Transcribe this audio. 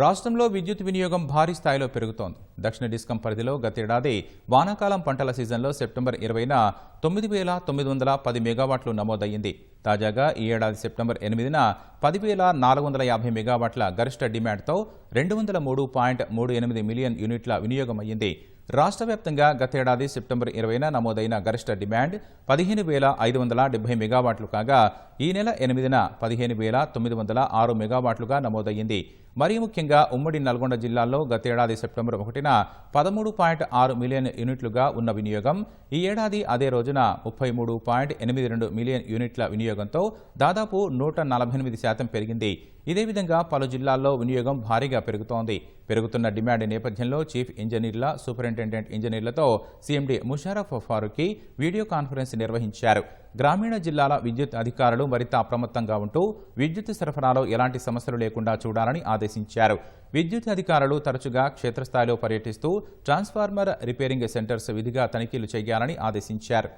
రాష్ట్రంలో విద్యుత్ వినియోగం భారీ స్థాయిలో పెరుగుతోంది. దక్షిణ డిస్కం పరిధిలో గతేడాది వానాకాలం పంటల సీజన్లో సెప్టెంబర్ ఇరవైన తొమ్మిది వేల తొమ్మిది వందల పది మెగావాట్లు నమోదయ్యింది. తాజాగా ఈ ఏడాది సెప్టెంబర్ ఎనిమిదిన పదివేల నాలుగు వందల యాభై మెగావాట్ల గరిష్ట డిమాండ్తో రెండు వందల మూడు పాయింట్ మూడు ఎనిమిది మిలియన్ యూనిట్ల వినియోగం అయ్యింది రాష్ట్ర వ్యాప్తంగా గతేడాది సెప్టెంబర్ ఇరవైన నమోదైన గరిష్ట డిమాండ్ పదిహేను వేల ఐదు వందల డెబ్బై మెగావాట్లు కాగా ఈ నెల ఎనిమిదిన పదిహేను వేల తొమ్మిది వందల ఆరు మెగావాట్లుగా నమోదయ్యింది. మరీ ముఖ్యంగా ఉమ్మడి నల్గొండ జిల్లాలో గతేడాది సెప్టెంబర్ ఒకటిన పదమూడు పాయింట్ ఆరు మిలియన్ యూనిట్లుగా ఉన్న వినియోగం ఈ ఏడాది అదే రోజున ముప్పై మూడు పాయింట్ ఎనిమిది రెండు మిలియన్ యూనిట్ల వినియోగంతో దాదాపు నూట నలభై ఎనిమిది శాతం పెరిగింది. ఇదే విధంగా పలు జిల్లాల్లో వినియోగం భారీగా పెరుగుతోంది. పెరుగుతున్న డిమాండ్ నేపథ్యంలో చీఫ్ ఇంజనీర్ల superintendent ఇంజనీర్లతో CMD Musharraf Farooqui video conference నిర్వహించారు. గ్రామీణ జిల్లాల విద్యుత్ అధికారులు మరింత అప్రమత్తంగా ఉంటూ విద్యుత్ సరఫరాలో ఎలాంటి సమస్యలు లేకుండా చూడాలని ఆదేశించారు. విద్యుత్ అధికారులు తరచుగా క్షేత్రస్థాయిలో పర్యటిస్తూ ట్రాన్స్ఫార్మర్ రిపేరింగ్ సెంటర్స్ విధిగా తనిఖీలు చేయాలని ఆదేశించారు.